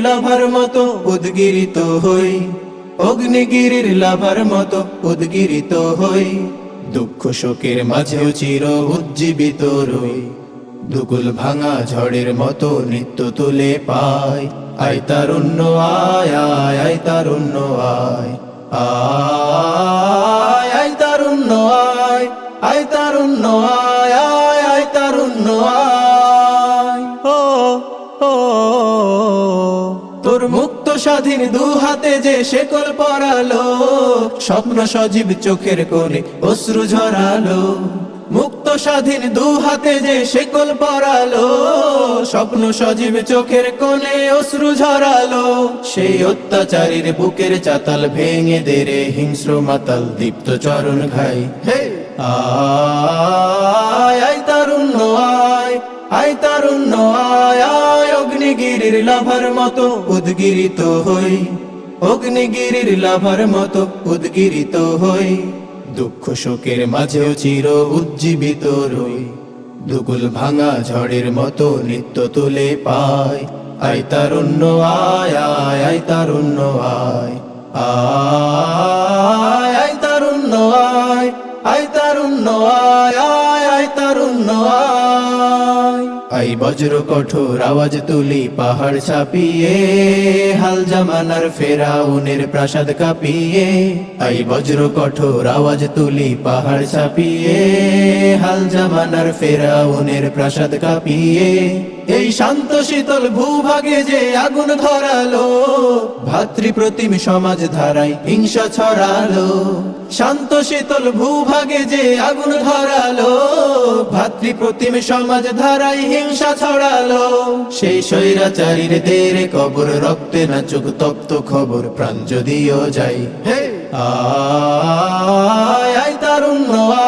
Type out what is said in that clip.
লাভার মতো উদ্গিরিত হই। অগ্নিগিরির লাভার মতো উদ্গিরিত হই। দুঃখ শোকের মাঝেও চির উজ্জীবিত রই। দুকুল ভাঙা ঝড়ের মতো নিত্য তুলে পাই। আয় তারুণ্য, আয় আয় আয় তারুণ্য, আয় আয়। মুক্ত স্বাধীন দু হাতে যে শেকল পরালো, স্বপ্ন সজীব চোখের কোণে অশ্রু ঝরালো। মুক্ত স্বাধীন দু হাতে যে শেকল পরালো, স্বপ্ন সজীব চোখের কোণে অশ্রু ঝরালো। সেই অত্যাচারীর বুকের চাতাল ভেঙে দে রে হিংস্র মাতাল দীপ্ত চরণ খাই হে! আয় অগ্নিগিরির লাভার মতো উদ্গিরিত হই। অগ্নিগিরির লাভার মতো উদ্গিরিত হই। দুঃখ শোকের মাঝেও চির উজ্জীবিত রই। দুকুল ভাঙা ঝড়ের মতো নিত্য তুলে পাই। আয় তারুণ্য, আয় আয় আয় তারুণ্য, আয়। আয় আয় তারুণ্য, আয়। আয় তারুণ্য, আয় আয় আয় তারুণ্য, আয়। আই বজ্র কঠোর আওয়াজ তুলি, পাহাড় ছাপিয়ে, হাল জামানার ফেরাউনের প্রাসাদ কাপিয়ে। আই বজ্র কঠোর আওয়াজ তুলি, পাহাড় ছাপিয়ে, হাল জামানার ফেরাউনের প্রাসাদ কাঁপিয়ে। এই শান্ত শীতল ভূভাগে যে আগুন ধরালো ভাতৃ প্রতিম সমাজ ধারায় হিংসা ছড়ালো। শান্ত শীতল ভূভাগে যে আগুন ধরালো ভাতৃ প্রতিম সমাজ ধারায় হিংসা ছড়ালো। সেই স্বৈরাচারীর দেরে কবর, রক্তে না চোখ তপ্ত খবর, প্রাণ যদিও যাই। হে! আয় আয়, তারুণ্য